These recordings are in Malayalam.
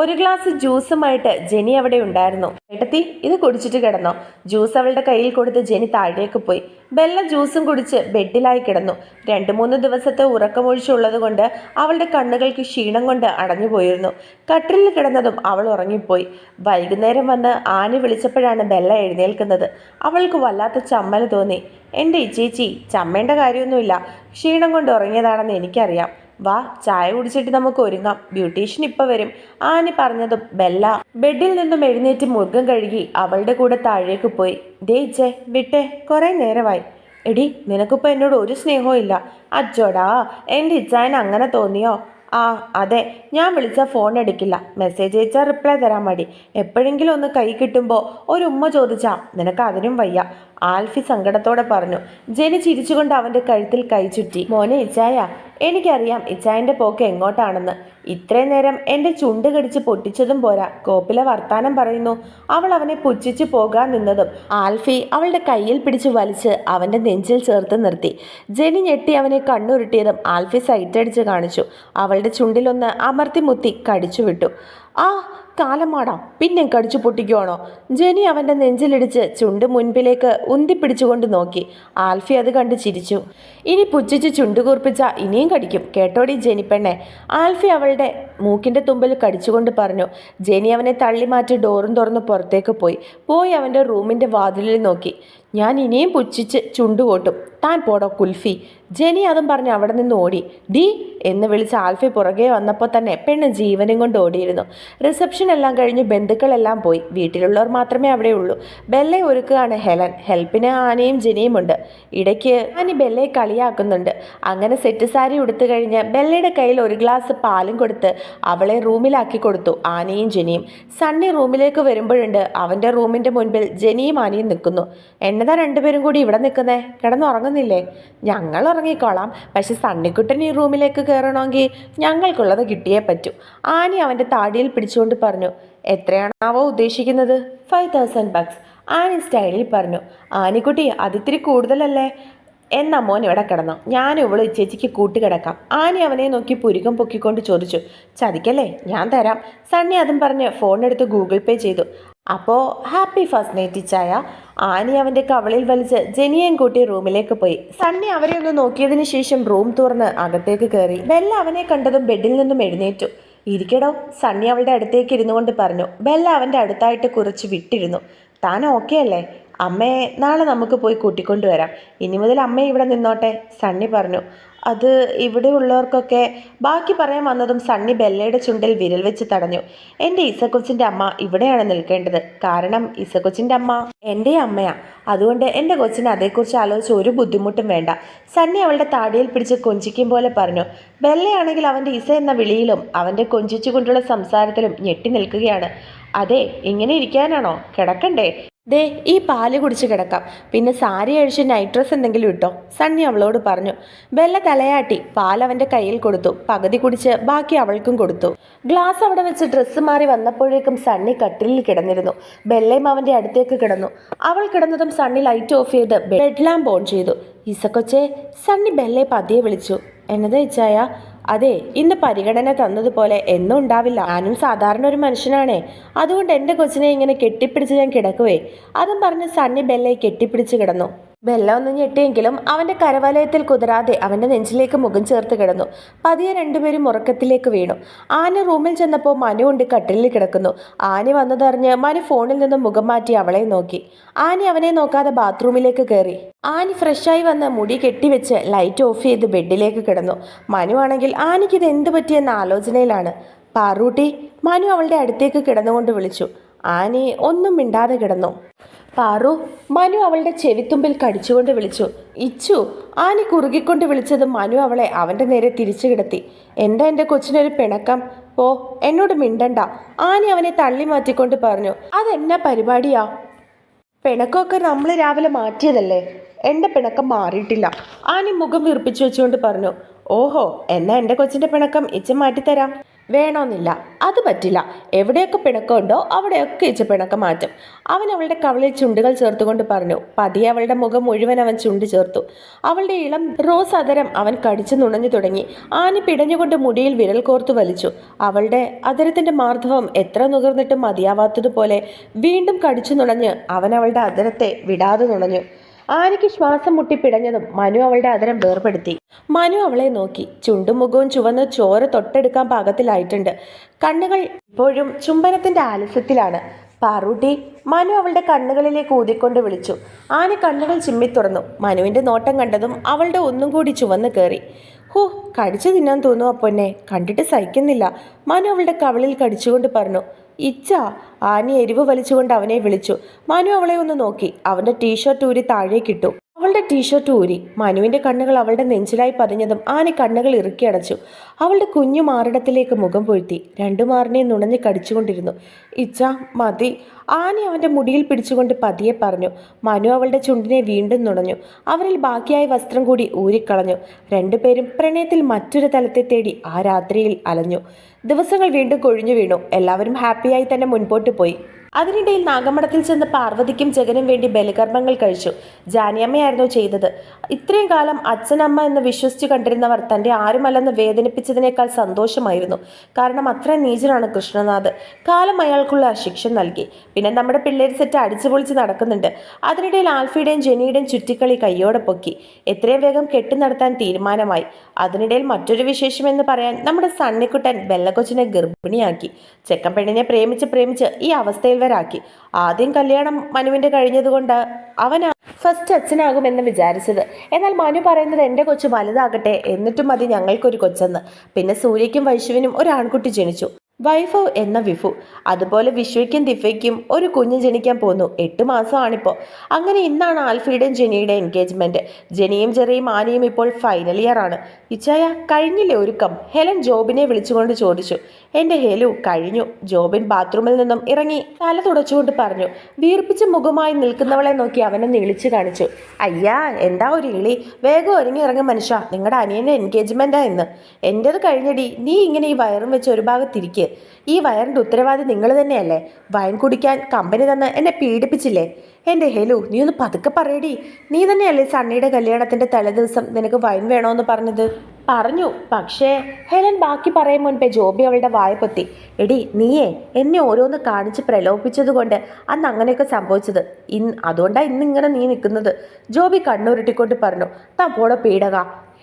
ഒരു ഗ്ലാസ് ജ്യൂസുമായിട്ട് ജെനി അവിടെ ഉണ്ടായിരുന്നു. ഏട്ടത്തി ഇത് കുടിച്ചിട്ട് കിടന്നോ. ജ്യൂസ് അവളുടെ കയ്യിൽ കൊടുത്ത് ജെനി താഴേക്ക് പോയി. ബെല്ല ജ്യൂസും കുടിച്ച് ബെഡിലായി കിടന്നു. രണ്ട് മൂന്ന് ദിവസത്തെ ഉറക്കമൊഴിച്ചുള്ളത് കൊണ്ട് അവളുടെ കണ്ണുകൾക്ക് ക്ഷീണം കൊണ്ട് അടഞ്ഞു പോയിരുന്നു. കട്ടിലിൽ കിടന്നതും അവൾ ഉറങ്ങിപ്പോയി. വൈകുന്നേരം വന്ന് ആനി വിളിച്ചപ്പോഴാണ് ബെല്ല എഴുന്നേൽക്കുന്നത്. അവൾക്ക് വല്ലാത്ത ചമ്മൽ തോന്നി. എന്റെ ഇച്ചേച്ചി ചമ്മേണ്ട കാര്യമൊന്നുമില്ല. ക്ഷീണം കൊണ്ട് ഉറങ്ങിയതാണെന്ന് എനിക്കറിയാം. വാ ചായ കുടിച്ചിട്ട് നമുക്ക് ഒരുങ്ങാം. ബ്യൂട്ടീഷ്യൻ ഇപ്പൊ വരും. ആനി പറഞ്ഞതും ബെല്ല. ബെഡിൽ നിന്നും എഴുന്നേറ്റ് മുഖം കഴുകി അവളുടെ കൂടെ താഴേക്ക് പോയി. ദേ വിട്ടേ കുറെ നേരമായി. എടി നിനക്കിപ്പോ എന്നോട് ഒരു സ്നേഹവും ഇല്ല. അച്ചോടാ എന്റെ ഇച്ചായൻ അങ്ങനെ തോന്നിയോ? ആ അതെ ഞാൻ വിളിച്ചാൽ ഫോൺ എടുക്കില്ല. മെസ്സേജ് അയച്ചാൽ റിപ്ലൈ തരാൻ മടി. എപ്പോഴെങ്കിലും ഒന്ന് കൈ കിട്ടുമ്പോൾ ഒരു ഉമ്മ ചോദിച്ചാ നിനക്ക് അതിനും വയ്യ. ആൽഫി സങ്കടത്തോടെ പറഞ്ഞു ജെനി ചിരിച്ചുകൊണ്ട് അവന്റെ കഴുത്തിൽ കൈ ചുറ്റി മോനെ ഇച്ചായ എനിക്കറിയാം ഇച്ചായന്റെ പോക്ക് എങ്ങോട്ടാണെന്ന്. ഇത്രയും നേരം എന്റെ ചുണ്ട് കടിച്ച് പൊട്ടിച്ചതും പോരാ. കോപ്പിലെ വർത്താനം പറയുന്നു അവൾ അവനെ പുച്ഛിച്ചു പോകാൻ നിന്നതും. ആൽഫി അവളുടെ കയ്യിൽ പിടിച്ച് വലിച്ച് അവന്റെ നെഞ്ചിൽ ചേർത്ത് നിർത്തി. ജെനി ഞെട്ടി അവനെ കണ്ണുരുട്ടിയതും ആൽഫി സൈറ്റടിച്ച് കാണിച്ചു. അവളുടെ ചുണ്ടിലൊന്ന് അമർത്തി മുത്തി കടിച്ചു വിട്ടു ആ കാലമാടാ. പിന്നെ കടിച്ചു പൊട്ടിക്കുവാണോ? ജെനി അവന്റെ നെഞ്ചിലിടിച്ച് ചുണ്ട് മുൻപിലേക്ക് ഉന്തിപ്പിടിച്ചുകൊണ്ട് നോക്കി. ആൽഫി അത് കണ്ട് ചിരിച്ചു. ഇനി പുച്ഛിച്ച് ചുണ്ട് കൂർപ്പിച്ച ഇനിയും കടിക്കും. കേട്ടോടി ജെനി പെണ്ണെ. ആൽഫി അവളുടെ മൂക്കിന്റെ തുമ്പിൽ കടിച്ചുകൊണ്ട് പറഞ്ഞു. ജെനി അവനെ തള്ളി മാറ്റി ഡോറും തുറന്ന് പുറത്തേക്ക് പോയി. പോയി അവന്റെ റൂമിന്റെ വാതിലിൽ നോക്കി. ഞാൻ ഇനിയും പുച്ഛിച്ച് ചുണ്ടുകോട്ടും. താൻ പോടോ കുൽഫി. ജെനി അതും പറഞ്ഞ് അവിടെ നിന്ന് ഓടി. ഡി എന്ന് വിളിച്ച് ആൽഫി പുറകെ വന്നപ്പോൾ തന്നെ പെണ്ണ് ജീവനും കൊണ്ട് ഓടിയിരുന്നു. റിസപ്ഷൻ എല്ലാം കഴിഞ്ഞ് ബന്ധുക്കളെല്ലാം പോയി. വീട്ടിലുള്ളവർ മാത്രമേ അവിടെ ഉള്ളൂ. ബെല്ലെ ഒരുക്കുകയാണ് ഹെലൻ. ഹെൽപ്പിന് ആനയും ജെനിയും ഉണ്ട്. ഇടയ്ക്ക് ആനി ബെല്ലയെ കളിയാക്കുന്നുണ്ട്. അങ്ങനെ സെറ്റ് സാരി ഉടുത്തു കഴിഞ്ഞ് ബെല്ലയുടെ കയ്യിൽ ഒരു ഗ്ലാസ് പാലും കൊടുത്ത് അവളെ റൂമിലാക്കി കൊടുത്തു ആനയും ജെനിയും. സണ്ണി റൂമിലേക്ക് വരുമ്പോഴുണ്ട്. അവന്റെ റൂമിന്റെ മുൻപിൽ ജെനിയും ആനയും നിൽക്കുന്നു. എന്നതാ രണ്ടുപേരും കൂടി ഇവിടെ നിൽക്കുന്നേ? കിടന്നുറങ്ങുന്നില്ലേ? ഞങ്ങൾ ഉറങ്ങിക്കോളാം. പക്ഷെ സണ്ണിക്കുട്ടൻ ഈ റൂമിലേക്ക് കയറണമെങ്കിൽ ഞങ്ങൾക്കുള്ളത് കിട്ടിയേ പറ്റൂ. ആനി അവന്റെ താടിയിൽ പിടിച്ചുകൊണ്ട് പറഞ്ഞു എത്രയാണാവോ ഉദ്ദേശിക്കുന്നത്? ഫൈവ് തൗസൻഡ് ബക്സ് ആനി സ്റ്റൈലിൽ പറഞ്ഞു. ആനിക്കുട്ടി അതിത്തിരി കൂടുതലല്ലേ? എന്നാ മോൻ ഇവിടെ കിടന്നു. ഞാൻ ഇവൾ ചേച്ചിക്ക് കൂട്ടുകിടക്കാം ആനി അവനെ നോക്കി പുരുകം പൊക്കിക്കൊണ്ട് ചോദിച്ചു ചതിക്കല്ലേ? ഞാൻ തരാം. സണ്ണി അതും പറഞ്ഞ് ഫോണെടുത്ത് ഗൂഗിൾ പേ ചെയ്തു. അപ്പോൾ ഹാപ്പി ഫസ്റ്റ് നൈറ്റ് ചായ. ആനി അവന്റെ കവളിൽ വലിച്ച് ജെനിയേയും കൂട്ടി റൂമിലേക്ക് പോയി. സണ്ണി അവരെ ഒന്ന് നോക്കിയതിന് ശേഷം റൂം തുറന്ന് അകത്തേക്ക് കയറി. ബെല്ല അവനെ കണ്ടതും ബെഡിൽ നിന്നും എഴുന്നേറ്റു. ഇരിക്കടോ സണ്ണി അവളുടെ അടുത്തേക്ക് ഇരുന്നു കൊണ്ട് പറഞ്ഞു. ബെല്ല അവന്റെ അടുത്തായിട്ട് കുറച്ച് വിട്ടിരുന്നു. താൻ ഓക്കെ അല്ലേ? അമ്മയെ നാളെ നമുക്ക് പോയി കൂട്ടിക്കൊണ്ടുവരാം ഇനി മുതൽ അമ്മ ഇവിടെ നിന്നോട്ടെ സണ്ണി പറഞ്ഞു. അത് ഇവിടെ ഉള്ളവർക്കൊക്കെ ബാക്കി പറയാൻ വന്നതും സണ്ണി ബെല്ലയുടെ ചുണ്ടിൽ വിരൽ വെച്ച് തടഞ്ഞു. എന്റെ ഇസക്കൊച്ചിന്റെ അമ്മ ഇവിടെയാണ് നിൽക്കേണ്ടത്. കാരണം ഇസക്കൊച്ചിന്റെ അമ്മ എന്റെ അമ്മയാ. അതുകൊണ്ട് എന്റെ കൊച്ചിന് അതേക്കുറിച്ച് ആലോചിച്ച് ഒരു ബുദ്ധിമുട്ടും വേണ്ട. സണ്ണി അവളുടെ താടിയിൽ പിടിച്ച് കൊഞ്ചിക്കും പോലെ പറഞ്ഞു. ബെല്ലയാണെങ്കിൽ അവന്റെ ഇസ എന്ന വിളിയിലും അവന്റെ കൊഞ്ചിച്ചുകൊണ്ടുള്ള സംസാരത്തിലും ഞെട്ടി നിൽക്കുകയാണ്. അതെ ഇങ്ങനെ ഇരിക്കാനാണോ? കിടക്കണ്ടേ? ദേ ഈ പാൽ കുടിച്ച് കിടക്കാം. പിന്നെ സാരി അഴിച്ച് നൈറ്റ് ഡ്രസ് എന്തെങ്കിലും ഇട്ടോ? സണ്ണി അവളോട് പറഞ്ഞു. ബെല്ല തലയാട്ടി പാൽ അവന്റെ കയ്യിൽ കൊടുത്തു. പകുതി കുടിച്ച് ബാക്കി അവൾക്കും കൊടുത്തു. ഗ്ലാസ് അവിടെ വെച്ച് ഡ്രസ്സ് മാറി വന്നപ്പോഴേക്കും സണ്ണി കട്ടിലിൽ കിടന്നിരുന്നു. ബെല്ലയും അവന്റെ അടുത്തേക്ക് കിടന്നു. അവൾ കിടന്നതും സണ്ണി ലൈറ്റ് ഓഫ് ചെയ്ത് ബെഡ് ലാമ്പ് ഓൺ ചെയ്തു. ഇസക്കൊച്ചെ സണ്ണി ബെല്ലയെ പതിയെ വിളിച്ചു. എന്നതാ ഇച്ചായ അതെ ഇന്ന് പരിഗണന തന്നതുപോലെ എന്നും ഉണ്ടാവില്ല. ഞാനും സാധാരണ ഒരു മനുഷ്യനാണേ. അതുകൊണ്ട് എന്റെ കൊച്ചിനെ ഇങ്ങനെ കെട്ടിപ്പിടിച്ച് ഞാൻ കിടക്കുവേ. അതും പറഞ്ഞ് സണ്ണി ബെല്ലയെ കെട്ടിപ്പിടിച്ച് കിടന്നു. ബെല്ല ഒന്ന് ഞെട്ടിയെങ്കിലും അവന്റെ കരവലയത്തിൽ കുതിരാതെ അവന്റെ നെഞ്ചിലേക്ക് മുഖം ചേർത്ത് കിടന്നു. പതിയെ രണ്ടുപേരും ഉറക്കത്തിലേക്ക് വീണു. ആന റൂമിൽ ചെന്നപ്പോൾ മനു ഉണ്ട് കട്ടിലിൽ കിടക്കുന്നു. ആന വന്നതറിഞ്ഞ് മനു ഫോണിൽ നിന്നും മുഖം മാറ്റി അവളെ നോക്കി. ആന അവനെ നോക്കാതെ ബാത്റൂമിലേക്ക് കയറി. ആനി ഫ്രഷായി വന്ന് മുടി കെട്ടിവെച്ച് ലൈറ്റ് ഓഫ് ചെയ്ത് ബെഡിലേക്ക് കിടന്നു. മനു ആണെങ്കിൽ ആനിക്ക് ഇത് എന്ത് പറ്റിയെന്ന ആലോചനയിലാണ്. പാറൂട്ടി മനു അവളുടെ അടുത്തേക്ക് കിടന്നുകൊണ്ട് വിളിച്ചു. ആനി ഒന്നും മിണ്ടാതെ കിടന്നു. പാറു മനു അവളുടെ ചെവിത്തുമ്പിൽ കടിച്ചുകൊണ്ട് വിളിച്ചു. ഇച്ചു ആനി കുറുകിക്കൊണ്ട് വിളിച്ചത് മനു അവളെ അവന്റെ നേരെ തിരിച്ചു കിടത്തി. എന്താ എന്റെ കൊച്ചിനൊരു പിണക്കം? ഓ എന്നോട് മിണ്ടണ്ട. ആനി അവനെ തള്ളി മാറ്റിക്കൊണ്ട് പറഞ്ഞു. അതെന്നാ പരിപാടിയാ? പിണക്കമൊക്കെ നമ്മൾ രാവിലെ മാറ്റിയതല്ലേ? എന്റെ പിണക്കം മാറിയിട്ടില്ല. ആനി മുഖം വീർപ്പിച്ചു വെച്ചുകൊണ്ട് പറഞ്ഞു. ഓഹോ എന്നാ എന്റെ കൊച്ചിന്റെ പിണക്കം? ഇച്ച മാറ്റിത്തരാം. വേണമെന്നില്ല അത് പറ്റില്ല. എവിടെയൊക്കെ പിണക്കമുണ്ടോ അവിടെയൊക്കെ ഇച്ച പിണക്കം മാറ്റും. അവൻ അവളുടെ കവളിൽ ചുണ്ടുകൾ ചേർത്തുകൊണ്ട് പറഞ്ഞു പതിയെ അവളുടെ മുഖം മുഴുവൻ അവൻ ചുണ്ട് ചേർത്തു. അവളുടെ ഇളം റോസ് അതരം അവൻ കടിച്ചു നുണഞ്ഞു തുടങ്ങി. ആനി പിടഞ്ഞുകൊണ്ട് മുടിയിൽ വിരൽ കോർത്തു വലിച്ചു. അവളുടെ അതരത്തിന്റെ മാർദ്ദവം എത്ര നുകർന്നിട്ടും മതിയാവാത്തതുപോലെ വീണ്ടും കടിച്ചു നുണഞ്ഞ് അവൻ അവളുടെ അതരത്തെ വിടാതെ നുണഞ്ഞു. ആനയ്ക്ക് ശ്വാസം മുട്ടി പിടഞ്ഞതും മനു അവളുടെ അതരം വേർപെടുത്തി. മനു അവളെ നോക്കി. ചുണ്ടും മുഖവും ചുവന്ന് ചോര തൊട്ടെടുക്കാൻ പാകത്തിലായിട്ടുണ്ട്. കണ്ണുകൾ ഇപ്പോഴും ചുംബനത്തിന്റെ ആലസ്യത്തിലാണ്. പാറൂട്ടി മനു അവളുടെ കണ്ണുകളിലേക്ക് ഊതിക്കൊണ്ട് വിളിച്ചു. ആന കണ്ണുകൾ ചിമ്മി തുറന്നു മനുവിന്റെ നോട്ടം കണ്ടതും അവളുടെ ഒന്നും കൂടി ചുവന്ന് കയറി ഹോ കടിച്ചു തിന്നാൻ തോന്നുന്നു അപ്പൊന്നെ കണ്ടിട്ട് സഹിക്കുന്നില്ല. മനു അവളുടെ കവളിൽ കടിച്ചുകൊണ്ട് പറഞ്ഞു ഇച്ച ആനി എരിവ് വലിച്ചുകൊണ്ട് അവനെ വിളിച്ചു. മനു അവളെ ഒന്ന് നോക്കി. അവന്റെ ടീഷർട്ട് ഊരി താഴേക്കിട്ടു അവളുടെ ടീഷർട്ട് ഊരി മനുവിന്റെ കണ്ണുകൾ അവളുടെ നെഞ്ചിലായി പതിഞ്ഞതും ആന കണ്ണുകൾ ഇറുക്കി അടച്ചു. അവളുടെ കുഞ്ഞു മാറിടത്തിലേക്ക് മുഖം പൊഴുത്തി. രണ്ടു മാറിനെ നുണഞ്ഞ് കടിച്ചുകൊണ്ടിരുന്നു. ഇച്ച മതി. ആന അവന്റെ മുടിയിൽ പിടിച്ചുകൊണ്ട് പതിയെ പറഞ്ഞു. മനു അവളുടെ ചുണ്ടിനെ വീണ്ടും നുണഞ്ഞു. അവരിൽ ബാക്കിയായ വസ്ത്രം കൂടി ഊരിക്കളഞ്ഞു. രണ്ടുപേരും പ്രണയത്തിൽ മറ്റൊരു തലത്തെ തേടി ആ രാത്രിയിൽ അലഞ്ഞു. ദിവസങ്ങൾ വീണ്ടും കൊഴിഞ്ഞു വീണു. എല്ലാവരും ഹാപ്പിയായി തന്നെ മുൻപോട്ട് പോയി. അതിനിടയിൽ നാഗമഠത്തിൽ ചെന്ന് പാർവതിക്കും ജഗനും വേണ്ടി ബലികർമ്മങ്ങൾ കഴിച്ചു. ജാനിയമ്മയായിരുന്നു ചെയ്തത്. ഇത്രയും കാലം അച്ഛനമ്മ എന്ന് വിശ്വസിച്ചു കണ്ടിരുന്നവർ തന്റെ ആരുമല്ലെന്ന് വേദനിപ്പിച്ചതിനേക്കാൾ സന്തോഷമായിരുന്നു. കാരണം അത്ര നീചനാണ് കൃഷ്ണനാഥ്. കാലം അയാൾക്കുള്ള ശിക്ഷ നൽകി. പിന്നെ നമ്മുടെ പിള്ളേർ സെറ്റ് അടിച്ചു പൊളിച്ച് നടക്കുന്നുണ്ട്. അതിനിടയിൽ ആൽഫിയുടെയും ജെനിയുടെയും ചുറ്റിക്കളി കയ്യോടെ പൊക്കി. എത്രയും വേഗം കെട്ടി നടത്താൻ തീരുമാനമായി. അതിനിടയിൽ മറ്റൊരു വിശേഷം എന്ന് പറയാൻ നമ്മുടെ സണ്ണിക്കുട്ടൻ ബെല്ലക്കൊച്ചിനെ ഗർഭിണിയാക്കി. ചെക്കൻ പെണ്ണിനെ പ്രേമിച്ച് പ്രേമിച്ച് ഈ അവസ്ഥയിൽ വരാക്കി ആദ്യം കല്യാണം മനുവിന്റെ കഴിഞ്ഞതുകൊണ്ട് അവനാ ഫസ്റ്റ് അച്ഛനാകുമെന്ന് വിചാരിച്ചത്. എന്നാൽ മനു പറയുന്നത് എന്റെ കൊച്ചു വലുതാകട്ടെ എന്നിട്ടും മതി ഞങ്ങൾക്കൊരു കൊച്ചെന്ന്. പിന്നെ സൂര്യക്കും വൈശുവിനും ഒരു ആൺകുട്ടി ജനിച്ചു. വൈഫവ് എന്ന വിഫു അതുപോലെ വിശ്വയ്ക്കും ദിഫയ്ക്കും ഒരു കുഞ്ഞ് ജനിക്കാൻ പോന്നു. എട്ട് മാസമാണിപ്പോൾ അങ്ങനെ ഇന്നാണ് ആൽഫിയുടെയും ജെനിയുടെയും എൻഗേജ്മെന്റ്. ജെനിയും ജെറിയും ആനയും ഇപ്പോൾ ഫൈനൽ ഇയർ ആണ്. ഇച്ചായ കഴിഞ്ഞില്ലേ ഒരുക്കം? ഹെലൻ ജോബിനെ വിളിച്ചുകൊണ്ട് ചോദിച്ചു. എന്റെ ഹെലു കഴിഞ്ഞു. ജോബിൻ ബാത്റൂമിൽ നിന്നും ഇറങ്ങി തല തുടച്ചുകൊണ്ട് പറഞ്ഞു വീർപ്പിച്ച മുഖമായി നിൽക്കുന്നവളെ നോക്കി അവനെ നീളിച്ചു കാണിച്ചു. അയ്യാ എന്താ ഒരു ഇളി? വേഗം ഒരുങ്ങി ഇറങ്ങും മനുഷ്യ. നിങ്ങളുടെ അനിയന്റെ എൻഗേജ്മെന്റാ എന്ന് എന്റെത് കഴിഞ്ഞടി. നീ ഇങ്ങനെ ഈ വയറും വെച്ച് ഒരു ഭാഗത്തിരിക്കുക ഈ വയറിന്റെ ഉത്തരവാദി നിങ്ങൾ തന്നെയല്ലേ? വൈൻ കുടിക്കാൻ കമ്പനി തന്ന് എന്നെ പീഡിപ്പിച്ചില്ലേ? എന്റെ ഹെലു നീ ഒന്ന് പതുക്കെ പറയടി. നീ തന്നെയല്ലേ സണ്ണിയുടെ കല്യാണത്തിന്റെ തലേദിവസം നിനക്ക് വൈൻ വേണമെന്ന് പറഞ്ഞത്? പറഞ്ഞു. പക്ഷേ ഹെലൻ ബാക്കി പറയും മുൻപേ ജോബി അവളുടെ വായ പൊത്തി. എടി നീയേ എന്നെ ഓരോന്ന് കാണിച്ച് പ്രലോഭിപ്പിച്ചത് കൊണ്ട് അന്ന് അങ്ങനെയൊക്കെ സംഭവിച്ചത്. ഇന്ന് അതുകൊണ്ടാണ് ഇന്നിങ്ങനെ നീ നിൽക്കുന്നത്. ജോബി കണ്ണുരുട്ടിക്കൊണ്ട് പറഞ്ഞു തപ്പോടെ പോടെ പീഡക.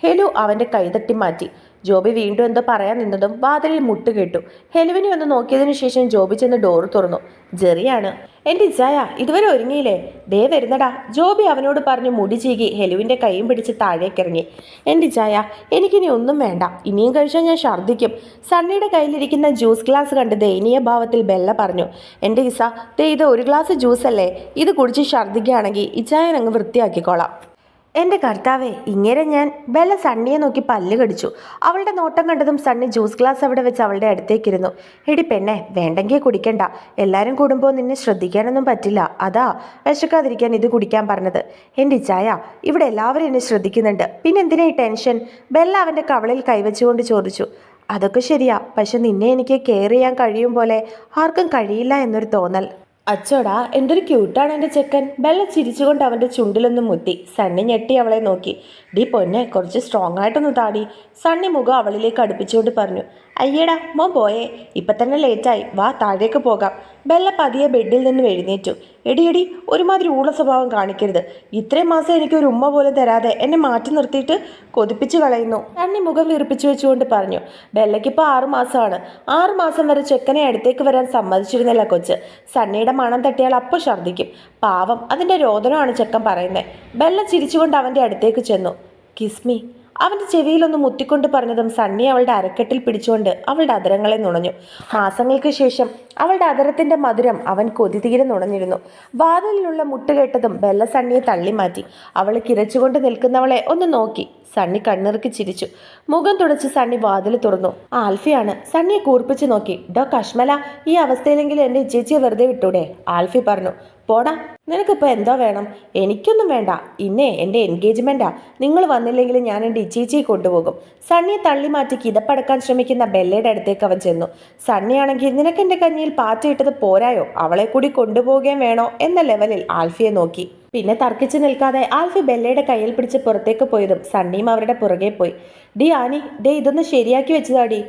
ഹെലു അവന്റെ കൈതട്ടി മാറ്റി. ജോബി വീണ്ടും എന്തോ പറയാൻ നിന്നതും വാതിലിൽ മുട്ട് കേട്ടു. ഹെലുവിനെ ഒന്ന് നോക്കിയതിനു ശേഷം ജോബി ചെന്ന് ഡോർ തുറന്നു. ജെറിയാണ്. എന്റെ ജയ ഇതുവരെ ഒരുങ്ങിയില്ലേ? ദേ വരുന്നടാ. ജോബി അവനോട് പറഞ്ഞു മുടി ചീകി ഹെലുവിന്റെ കൈയും പിടിച്ച് താഴേക്കിറങ്ങി. എന്റെ ജയ എനിക്കിനി ഒന്നും വേണ്ട. ഇനിയും കഴിച്ചാൽ ഞാൻ ഛർദ്ദിക്കും. സണ്ണിയുടെ കയ്യിലിരിക്കുന്ന ജ്യൂസ് ഗ്ലാസ് കണ്ട് ദയനീയ ഭാവത്തിൽ ബെല്ല പറഞ്ഞു. എന്റെ ഇസ ദേ ഇത് ഒരു ഗ്ലാസ് ജ്യൂസ് അല്ലേ ഇത് കുടിച്ച് ഛർദ്ദിക്കുകയാണെങ്കിൽ ഇച്ചായൻ അങ്ങ് വൃത്തിയാക്കിക്കോളാം. എന്റെ കർത്താവെ ഇങ്ങനെ ഞാൻ ബെല്ല സണ്ണിയെ നോക്കി പല്ല് കടിച്ചു. അവളുടെ നോട്ടം കണ്ടതും സണ്ണി ജ്യൂസ് ഗ്ലാസ് അവിടെ വെച്ച് അവളുടെ അടുത്തേക്കിരുന്നു. എടി പെണ്ണെ വേണ്ടെങ്കിൽ കുടിക്കണ്ട. എല്ലാവരും കൂടുമ്പോൾ നിന്നെ ശ്രദ്ധിക്കാനൊന്നും പറ്റില്ല. അതാ വിശക്കാതിരിക്കാൻ ഇത് കുടിക്കാൻ പറഞ്ഞത്. എന്റെ ചായ ഇവിടെ എല്ലാവരും എന്നെ ശ്രദ്ധിക്കുന്നുണ്ട്. പിന്നെ എന്തിനാ ഈ ടെൻഷൻ? ബെല്ല അവന്റെ കവളിൽ കൈവച്ചുകൊണ്ട് ചോദിച്ചു. അതൊക്കെ ശരിയാ പക്ഷെ നിന്നെ എനിക്ക് കെയർ ചെയ്യാൻ കഴിയും പോലെ ആർക്കും കഴിയില്ല എന്നൊരു തോന്നൽ. അച്ചോടാ എന്തൊരു ക്യൂട്ടാണ് എന്റെ ചെക്കൻ. ബെല്ല ചിരിച്ചുകൊണ്ട് അവന്റെ ചുണ്ടിലൊന്നും മുത്തി. സണ്ണി ഞെട്ടി അവളെ നോക്കി. ഡി പൊന്നെ കുറച്ച് സ്ട്രോങ് ആയിട്ടൊന്ന് താടി. സണ്ണി മുഖം അവളിലേക്ക് അടുപ്പിച്ചുകൊണ്ട് പറഞ്ഞു. അയ്യടാ മോ പോയേ. ഇപ്പം തന്നെ ലേറ്റായി. വാ താഴേക്ക് പോകാം. ബെല്ല പതിയെ ബെഡിൽ നിന്ന് എഴുന്നേറ്റു. എടി എടി ഒരുമാതിരി ഊള സ്വഭാവം കാണിക്കരുത്. ഇത്രയും മാസം എനിക്ക് ഒരു ഉമ്മ പോലും തരാതെ എന്നെ മാറ്റി നിർത്തിയിട്ട് കൊതിപ്പിച്ചു കളയുന്നു. സണ്ണി മുഖം വീർപ്പിച്ചു വെച്ചുകൊണ്ട് പറഞ്ഞു ബെല്ലയ്ക്കിപ്പോൾ ആറു മാസമാണ്. ആറു മാസം വരെ ചെക്കനെ അടുത്തേക്ക് വരാൻ സമ്മതിച്ചിരുന്നില്ല കൊച്ച്. സണ്ണിയുടെ മണം തട്ടിയാൽ അപ്പോൾ ഛർദ്ദിക്കും. പാവം അതിന്റെ രോദനമാണ് ചെക്കൻ പറയുന്നത് ബെല്ല ചിരിച്ചുകൊണ്ട് അവന്റെ അടുത്തേക്ക് ചെന്നു. കിസ്മി അവന്റെ ചെവിയിലൊന്ന് മുത്തിക്കൊണ്ട് പറഞ്ഞതും സണ്ണി അവളുടെ അരക്കെട്ടിൽ പിടിച്ചുകൊണ്ട് അവളുടെ അതരങ്ങളെ നുണഞ്ഞു. മാസങ്ങൾക്ക് ശേഷം അവളുടെ അതരത്തിന്റെ മധുരം അവൻ കൊതി തീരെ നുണഞ്ഞിരുന്നു. വാതിലിലുള്ള മുട്ട് കേട്ടതും ബെല്ല സണ്ണിയെ തള്ളിമാറ്റി. അവൾ കിരച്ചുകൊണ്ട് നിൽക്കുന്നവളെ ഒന്ന് നോക്കി. സണ്ണി കണ്ണിറുക്കി ചിരിച്ചു. മുഖം തുടച്ച് സണ്ണി വാതിൽ തുറന്നു. ആൽഫിയാണ്. സണ്ണിയെ കൂർപ്പിച്ച് നോക്കി. ഡോ കഷ്മല ഈ അവസ്ഥയിലെങ്കിൽ എന്റെ ചേച്ചിയെ വെറുതെ വിട്ടൂടെ? ആൽഫി പറഞ്ഞു. പോടാ നിനക്കിപ്പോൾ എന്തോ വേണം? എനിക്കൊന്നും വേണ്ട. ഇന്നേ എന്റെ എൻഗേജ്മെന്റാ നിങ്ങൾ വന്നില്ലെങ്കിൽ ഞാൻ എന്റെ ഇച്ചീച്ചിയെ കൊണ്ടുപോകും. സണ്ണിയെ തള്ളി മാറ്റി കിതപ്പടക്കാൻ ശ്രമിക്കുന്ന ബെല്ലയുടെ അടുത്തേക്ക് അവൻ ചെന്നു. സണ്ണിയാണെങ്കിൽ നിനക്കെന്റെ കഞ്ഞിയിൽ പാറ്റയിട്ടത് പോരായോ? അവളെ കൂടി കൊണ്ടുപോവുകയും വേണോ? എന്ന ലെവലിൽ ആൽഫിയെ നോക്കി. പിന്നെ തർക്കിച്ചു നിൽക്കാതെ ആൽഫി ബെല്ലയുടെ കയ്യിൽ പിടിച്ച് പുറത്തേക്ക് പോയതും സണ്ണിയും അവരുടെ പുറകെ പോയി. ഡി ആനി ഡേ ഇതൊന്ന് ശരിയാക്കി വെച്ചതാടി.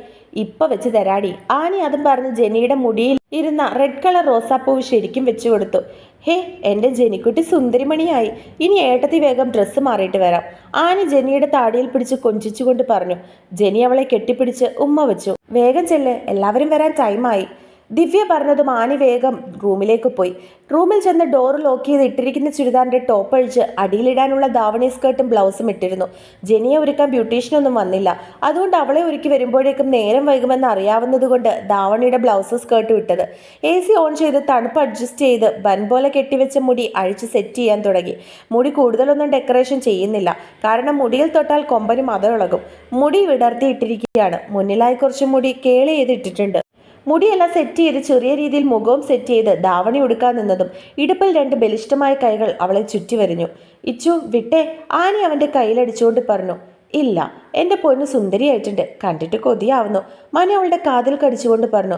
ഇപ്പൊ വെച്ച് തരാടി. ആനി അതും പറഞ്ഞ് ജെനിയുടെ മുടിയിൽ ഇരുന്ന റെഡ് കളർ റോസാപ്പൂവ് ശരിക്കും വെച്ചു കൊടുത്തു. ഹേ എന്റെ ജെനിക്കുട്ടി സുന്ദരിമണിയായി. ഇനി ഏട്ടത്തി വേഗം ഡ്രസ്സ് മാറിയിട്ട് വരാം. ആനി ജെനിയുടെ താടിയിൽ പിടിച്ച് കൊഞ്ചിച്ചുകൊണ്ട് പറഞ്ഞു. ജെനി അവളെ കെട്ടിപ്പിടിച്ച് ഉമ്മ വെച്ചു. വേഗം ചെല്ല്. എല്ലാവരും വരാൻ ടൈമായി ദിവ്യ പറഞ്ഞത് മാനി വേഗം റൂമിലേക്ക് പോയി. റൂമിൽ ചെന്ന് ഡോർ ലോക്ക് ചെയ്ത് ഇട്ടിരിക്കുന്ന ചുരിദാറിന്റെ ടോപ്പ് അഴിച്ച് അടിയിലിടാനുള്ള ധാവണി സ്കേർട്ടും ബ്ലൗസും ഇട്ടിരുന്നു. ജെനിയെ ഒരുക്കാൻ ബ്യൂട്ടീഷ്യനൊന്നും വന്നില്ല. അതുകൊണ്ട് അവളെ ഒരുക്കി വരുമ്പോഴേക്കും നേരം വൈകുമെന്ന് അറിയാവുന്നതുകൊണ്ട് ധാവണിയുടെ ബ്ലൗസും സ്കേർട്ടും ഇട്ടത്. എ സി ഓൺ ചെയ്ത് തണുപ്പ് അഡ്ജസ്റ്റ് ചെയ്ത് ബൻ പോലെ കെട്ടിവെച്ച മുടി അഴിച്ച് സെറ്റ് ചെയ്യാൻ തുടങ്ങി. മുടി കൂടുതലൊന്നും ഡെക്കറേഷൻ ചെയ്യുന്നില്ല. കാരണം മുടിയിൽ തൊട്ടാൽ കൊമ്പനും അതളകും മുടി വിടർത്തിയിട്ടിരിക്കുകയാണ്. മുന്നിലായി കുറച്ച് മുടി കേളി ചെയ്ത് ഇട്ടിട്ടുണ്ട്. മുടിയെല്ലാം സെറ്റ് ചെയ്ത് ചെറിയ രീതിയിൽ മുഖവും സെറ്റ് ചെയ്ത് ധാവണി ഉടുക്കാൻ നിന്നതും ഇടുപ്പിൽ രണ്ട് ബലിഷ്ടമായ കൈകൾ അവളെ ചുറ്റി വരിഞ്ഞു. ഇച്ചു വിട്ടെ. ആനി അവന്റെ കയ്യിലടിച്ചുകൊണ്ട് പറഞ്ഞു ഇല്ല എന്റെ പൊന്ന് സുന്ദരിയായിട്ടുണ്ട്. കണ്ടിട്ട് കൊതിയാവുന്നു. മനു അവളുടെ കാതിൽ കടിച്ചുകൊണ്ട് പറഞ്ഞു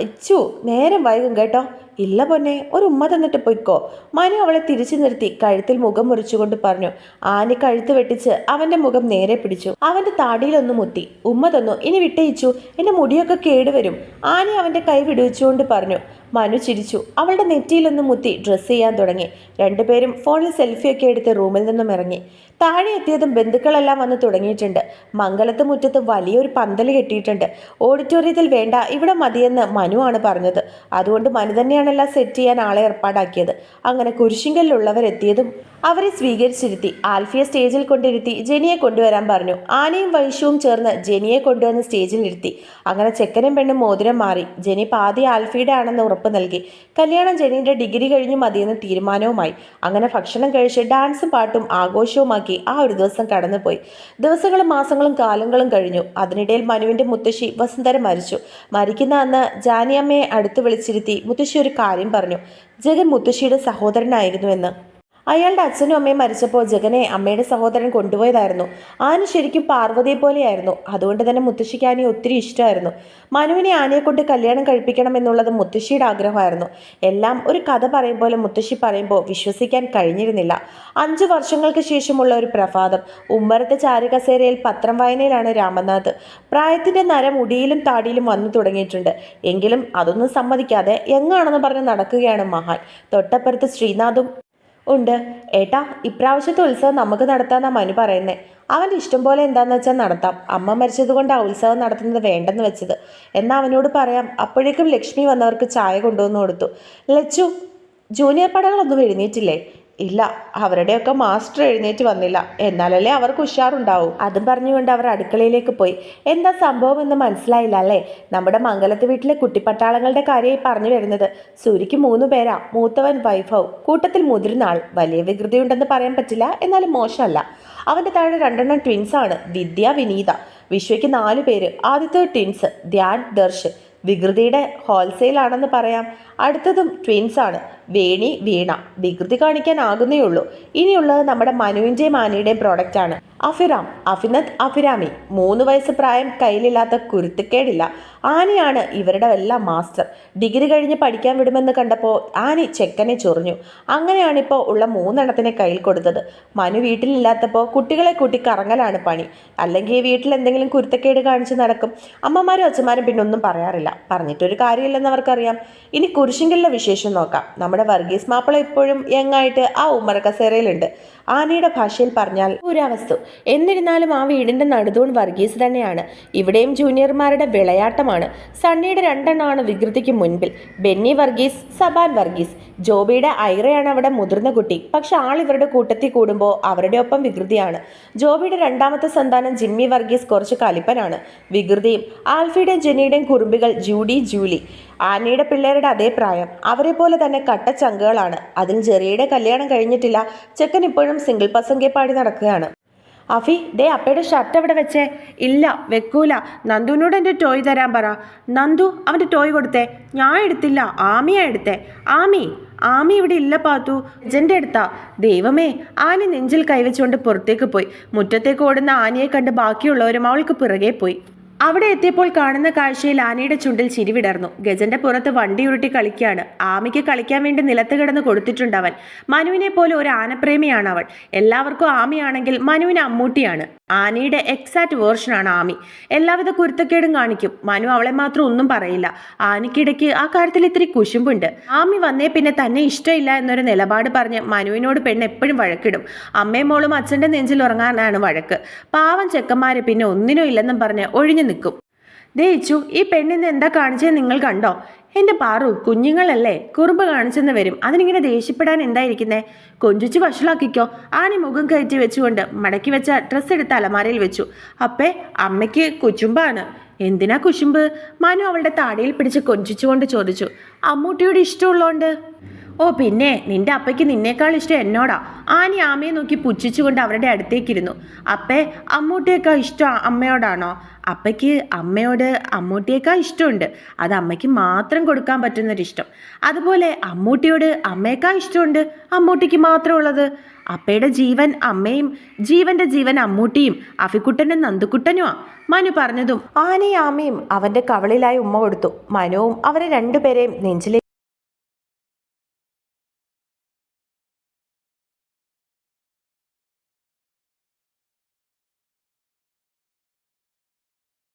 ഇച്ചു നേരം വൈകും കേട്ടോ. ഇല്ല പൊന്നെ ഒരു ഉമ്മ തന്നിട്ട് പൊയ്ക്കോ. മനു അവളെ തിരിച്ചു നിർത്തി കഴുത്തിൽ മുഖം മുറിച്ചുകൊണ്ട് പറഞ്ഞു. ആനി കഴുത്ത് വെട്ടിച്ച് അവന്റെ മുഖം നേരെ പിടിച്ചു. അവന്റെ താടിയിലൊന്ന് മുത്തി. ഉമ്മ തന്നു ഇനി വിട്ടയിച്ചു. എന്റെ മുടിയൊക്കെ കേടുവരും. ആനി അവന്റെ കൈ വിടുവിച്ചുകൊണ്ട് പറഞ്ഞു. മനു ചിരിച്ചു. അവളുടെ നെറ്റിയിലൊന്ന് മുത്തി ഡ്രസ്സ് ചെയ്യാൻ തുടങ്ങി. രണ്ടുപേരും ഫോണിൽ സെൽഫിയൊക്കെ എടുത്ത് റൂമിൽ നിന്നും ഇറങ്ങി. താഴെ എത്തിയതും ബന്ധുക്കളെല്ലാം വന്ന് തുടങ്ങിയിട്ടുണ്ട്. മംഗലത്ത് മുറ്റത്ത് വലിയൊരു പന്തൽ കെട്ടിയിട്ടുണ്ട്. ഓഡിറ്റോറിയത്തിൽ വേണ്ട ഇവിടെ മതിയെന്ന് മനു ആണ് പറഞ്ഞത്. അതുകൊണ്ട് മനു തന്നെയാണ് എല്ലാം സെറ്റ് ചെയ്യാൻ ആളെ ഏർപ്പാടാക്കിയത്. അങ്ങനെ കുരിശിങ്കലിലുള്ളവരെത്തിയതും അവരെ സ്വീകരിച്ചിരുത്തി. ആൽഫിയെ സ്റ്റേജിൽ കൊണ്ടിരുത്തി. ജെനിയെ കൊണ്ടുവരാൻ പറഞ്ഞു. ആനയും വൈഷുവും ചേർന്ന് ജെനിയെ കൊണ്ടുവന്ന് സ്റ്റേജിൽ ഇരുത്തി. അങ്ങനെ ചെക്കനും പെണ്ണും മോതിരം മാറി. ജെനി പാതി ആൽഫിയുടെ ആണെന്ന് ഉറപ്പ് നൽകി. കല്യാണം ജെനിയുടെ ഡിഗ്രി കഴിഞ്ഞു മതിയെന്ന് തീരുമാനവുമായി. അങ്ങനെ ഭക്ഷണം കഴിച്ച് ഡാൻസും പാട്ടും ആഘോഷവുമാക്കി ആ ഒരു ദിവസം കടന്നുപോയി. ദിവസങ്ങളും മാസങ്ങളും കാലങ്ങളും കഴിഞ്ഞു. അതിനിടയിൽ മനുവിന്റെ മുത്തശ്ശി വസുന്ധര മരിച്ചു. മരിക്കുന്ന അന്ന് ജാനിയമ്മയെ അടുത്ത് വിളിച്ചിരുത്തി മുത്തശ്ശി ഒരു കാര്യം പറഞ്ഞു. ജഗൻ മുത്തശ്ശിയുടെ സഹോദരനായിരുന്നുവെന്ന് അയാളുടെ അച്ഛനും അമ്മയും മരിച്ചപ്പോൾ ജഗനെ അമ്മയുടെ സഹോദരൻ കൊണ്ടുപോയതായിരുന്നു. ആന ശരിക്കും പാർവതിയെ പോലെയായിരുന്നു. അതുകൊണ്ട് തന്നെ മുത്തശ്ശിക്ക് ആനയെ ഒത്തിരി ഇഷ്ടമായിരുന്നു. മനുവിനെ ആനയെ കൊണ്ട് കല്യാണം കഴിപ്പിക്കണം എന്നുള്ളത് മുത്തശ്ശിയുടെ ആഗ്രഹമായിരുന്നു. എല്ലാം ഒരു കഥ പറയും പോലെ മുത്തശ്ശി പറയുമ്പോൾ വിശ്വസിക്കാൻ കഴിഞ്ഞിരുന്നില്ല. അഞ്ചു വർഷങ്ങൾക്ക് ശേഷമുള്ള ഒരു പ്രഭാതം. ഉമ്മറത്തെ ചാരുകസേരയിൽ പത്രം വായനയിലാണ് രാമനാഥ്. പ്രായത്തിന്റെ നരം മുടിയിലും താടിയിലും വന്നു തുടങ്ങിയിട്ടുണ്ട്. എങ്കിലും അതൊന്നും സമ്മതിക്കാതെ എങ്ങാണെന്ന് പറഞ്ഞ് നടക്കുകയാണ് മഹാൻ. തൊട്ടപ്പുറത്ത് ശ്രീനാഥും ഉണ്ട്. ഏട്ടാ ഇപ്രാവശ്യത്തെ ഉത്സവം നമുക്ക് നടത്താമെന്നാണ് മനു പറയുന്നേ. അവന്റെ ഇഷ്ടം പോലെ എന്താന്ന് വെച്ചാൽ നടത്താം. അമ്മ മരിച്ചത് കൊണ്ട് ആ ഉത്സവം നടത്തുന്നത് വേണ്ടെന്ന് വെച്ചത്. എന്നാൽ അവനോട് പറയാം. അപ്പോഴേക്കും ലക്ഷ്മി വന്നവർക്ക് ചായ കൊണ്ടുവന്ന് കൊടുത്തു. ലച്ചു ജൂനിയർ പടകളൊന്നും എഴുന്നേറ്റില്ലേ? ഇല്ല അവരുടെയൊക്കെ മാസ്റ്റർ എഴുന്നേറ്റ് വന്നില്ല. എന്നാലല്ലേ അവർക്ക് ഉഷാറുണ്ടാവും. അതും പറഞ്ഞുകൊണ്ട് അവർ അടുക്കളയിലേക്ക് പോയി. എന്താ സംഭവം എന്ന് മനസ്സിലായില്ല അല്ലേ? നമ്മുടെ മംഗലത്ത് വീട്ടിലെ കുട്ടിപ്പട്ടാളങ്ങളുടെ കാര്യമായി പറഞ്ഞു വരുന്നത് സൂര്യക്ക് മൂന്ന് പേരാ മൂത്തവൻ വൈഭവ്. കൂട്ടത്തിൽ മുതിർന്ന ആൾ വലിയ വികൃതിയുണ്ടെന്ന് പറയാൻ പറ്റില്ല എന്നാലും മോശമല്ല. അവന്റെ താഴെ രണ്ടെണ്ണം ട്വിൻസ് ആണ് വിദ്യ വിനീത. വിശ്വയ്ക്ക് നാല് പേര് ആദ്യത്തെ ട്വിൻസ് ധ്യാൻ ദർശ്. വികൃതിയുടെ ഹോൾസെയിൽ ആണെന്ന് പറയാം. അടുത്തതും ട്വിൻസ് ആണ്. വേണി വീണ. വികൃതി കാണിക്കാനാകുന്നേ ഉള്ളൂ ഇനിയുള്ളത് നമ്മുടെ മനുവിന്റെയും മാനിയുടെ പ്രോഡക്റ്റ് ആണ്. അഫിറാം അഫിനത് അഫിരാമി മൂന്ന് വയസ്സ് പ്രായം കയ്യിലില്ലാത്ത കുരുത്തക്കേടില്ല. ആനയാണ് ഇവരുടെ എല്ലാം മാസ്റ്റർ ഡിഗ്രി കഴിഞ്ഞ് പഠിക്കാൻ വിടുമെന്ന് കണ്ടപ്പോൾ ആനി ചെക്കനെ ചൊറിഞ്ഞു. അങ്ങനെയാണിപ്പോൾ ഉള്ള മൂന്നെണ്ണത്തിനെ കയ്യിൽ കൊടുത്തത്. മനു വീട്ടിലില്ലാത്തപ്പോൾ കുട്ടികളെ കൂട്ടി കറങ്ങലാണ് പണി. അല്ലെങ്കിൽ വീട്ടിൽ എന്തെങ്കിലും കുരുത്തക്കേട് കാണിച്ച് നടക്കും. അമ്മമാരും അച്ഛന്മാരും പിന്നെ ഒന്നും പറയാറില്ല. പറഞ്ഞിട്ടൊരു കാര്യമില്ലെന്ന് അവർക്കറിയാം. ഇനി കുരിശിങ്കലിലെ വിശേഷം നോക്കാം. നമ്മുടെ വർഗീസ് മാപ്പിള ഇപ്പോഴും യങ്ങായിട്ട് ആ ഉമ്മറ കസേരയിലുണ്ട് ആനയുടെ ഭാഷയിൽ പറഞ്ഞാൽ പുരാവസ്തു എന്നിരുന്നാലും ആ വീടിന്റെ നടുതൂൺ വർഗീസ് തന്നെയാണ്. ഇവിടെയും ജൂനിയർമാരുടെ വിളയാട്ടമാണ്. സണ്ണിയുടെ രണ്ടെണ്ണമാണ് വികൃതിക്ക് മുൻപിൽ. ബെന്നി വർഗീസ് സബാൻ വർഗീസ്. ജോബിയുടെ ഐറയാണ് അവിടെ മുതിർന്ന കുട്ടി. പക്ഷെ ആൾ ഇവരുടെ കൂട്ടത്തിൽ കൂടുമ്പോൾ അവരുടെ ഒപ്പം വികൃതിയാണ്. ജോബിയുടെ രണ്ടാമത്തെ സന്താനം ജിമ്മി വർഗീസ് കുറച്ച് കലിപ്പനാണ്. വികൃതിയും ആൽഫിയുടെയും ജെന്നിയുടെയും കുറുമ്പികൾ ജൂഡി ജൂലി. ആനയുടെ പിള്ളേരുടെ അതേ പ്രായം. അവരെ പോലെ തന്നെ കട്ട ചങ്കുകളാണ് അതിൽ ജെറിയുടെ കല്യാണം കഴിഞ്ഞിട്ടില്ല. ചെക്കൻ ഇപ്പോഴും സിംഗിൾ പസംഗെ പാടി നടക്കുകയാണ്. അഫി ദേ അപ്പയുടെ ഷർട്ട് എവിടെ വെച്ചേ? ഇല്ല വെക്കൂല. നന്ദുവിനോട് എന്റെ ടോയ് തരാൻ പറ. നന്ദു അവന്റെ ടോയ് കൊടുത്തേ. ഞാൻ എടുത്തില്ല ആമിയാ എടുത്തേ. ആമി ആമി ഇവിടെ ഇല്ല പാത്തു. ജന്റെ അടുത്താ. ദൈവമേ ആന നെഞ്ചിൽ കൈവച്ചുകൊണ്ട് പുറത്തേക്ക് പോയി. മുറ്റത്തേക്ക് ഓടുന്ന ആനയെ കണ്ട് ബാക്കിയുള്ളവരും അവൾക്ക് പിറകെ പോയി. അവിടെ എത്തിയപ്പോൾ കാണുന്ന കാഴ്ചയിൽ ആനയുടെ ചുണ്ടിൽ ചിരിവിടർന്നു ഗജന്റെ പുറത്ത് വണ്ടി ഉരുട്ടി കളിക്കുകയാണ്. ആമയ്ക്ക് കളിക്കാൻ വേണ്ടി നിലത്ത് കിടന്ന് കൊടുത്തിട്ടുണ്ട് അവൻ. മനുവിനെ പോലെ ഒരു ആനപ്രേമിയാണ് അവൾ. എല്ലാവർക്കും ആമയാണെങ്കിൽ മനുവിന് അമ്മൂട്ടിയാണ്. ആനയുടെ എക്സാക്ട് വേർഷനാണ് ആമി. എല്ലാവിധ കുരുത്തക്കേടും കാണിക്കും. മനു അവളെ മാത്രം ഒന്നും പറയില്ല. ആനയ്ക്കിടയ്ക്ക് ആ കാര്യത്തിൽ ഇത്തിരി കുശുമ്പുണ്ട്. ആമി വന്നേ പിന്നെ തന്നെ ഇഷ്ടമില്ല എന്നൊരു നിലപാട് പറഞ്ഞ് മനുവിനോട് പെണ്ണ് എപ്പോഴും വഴക്കിടും. അമ്മയും മോളും അച്ഛന്റെ നെഞ്ചിൽ ഉറങ്ങാനാണ് വഴക്ക്. പാവം ചെക്കന്മാരെ പിന്നെ ഒന്നിനും ഇല്ലെന്നും പറഞ്ഞ് ഒഴിഞ്ഞു നിൽക്കും. ദേച്ചു ഈ പെണ്ണിന്ന് എന്താ കാണിച്ചത് നിങ്ങൾ കണ്ടോ? എന്റെ പാറു കുഞ്ഞുങ്ങളല്ലേ? കുറുമ്പ് കാണിച്ചെന്ന് വരും. അതിനിങ്ങനെ ദേഷ്യപ്പെടാൻ എന്തായിരിക്കുന്നേ? കൊഞ്ചിച്ച് വഷളാക്കിക്കോ. ആനി മുഖം കയറ്റി വെച്ചുകൊണ്ട് മടക്കി വെച്ച ഡ്രസ്സ് എടുത്ത് അലമാരയിൽ വെച്ചു. അപ്പേ അമ്മയ്ക്ക് കുച്ചുമ്പാണ് എന്തിനാ കുശുമ്പ്? മനു അവളുടെ താടിയിൽ പിടിച്ച് കൊഞ്ചിച്ചുകൊണ്ട് ചോദിച്ചു. അമ്മൂട്ടിയോട് ഇഷ്ടമുള്ളോണ്ട്? ഓ പിന്നെ നിന്റെ അപ്പയ്ക്ക് നിന്നേക്കാൾ ഇഷ്ടം എന്നോടാ. ആനി ആമയെ നോക്കി പുച്ഛിച്ചുകൊണ്ട് അവരുടെ അടുത്തേക്കിരുന്നു. അപ്പേ അമ്മൂട്ടിയേക്കാൾ ഇഷ്ടം അമ്മയോടാണോ? അപ്പയ്ക്ക് അമ്മയോട് അമ്മൂട്ടിയേക്കാൾ ഇഷ്ടമുണ്ട്. അത് അമ്മയ്ക്ക് മാത്രം കൊടുക്കാൻ പറ്റുന്നൊരിഷ്ടം. അതുപോലെ അമ്മൂട്ടിയോട് അമ്മയേക്കാൾ ഇഷ്ടമുണ്ട് അമ്മൂട്ടിക്ക് മാത്രമുള്ളത്. അപ്പയുടെ ജീവൻ അമ്മയും ജീവന്റെ ജീവൻ അമ്മൂട്ടിയും അഫിക്കുട്ടനും നന്ദുക്കുട്ടനുമാ. മനു പറഞ്ഞതും ആനയും ആമയും അവന്റെ കവളിലായി ഉമ്മ കൊടുത്തു. മനുവും അവരെ രണ്ടുപേരെയും നെഞ്ചിലെ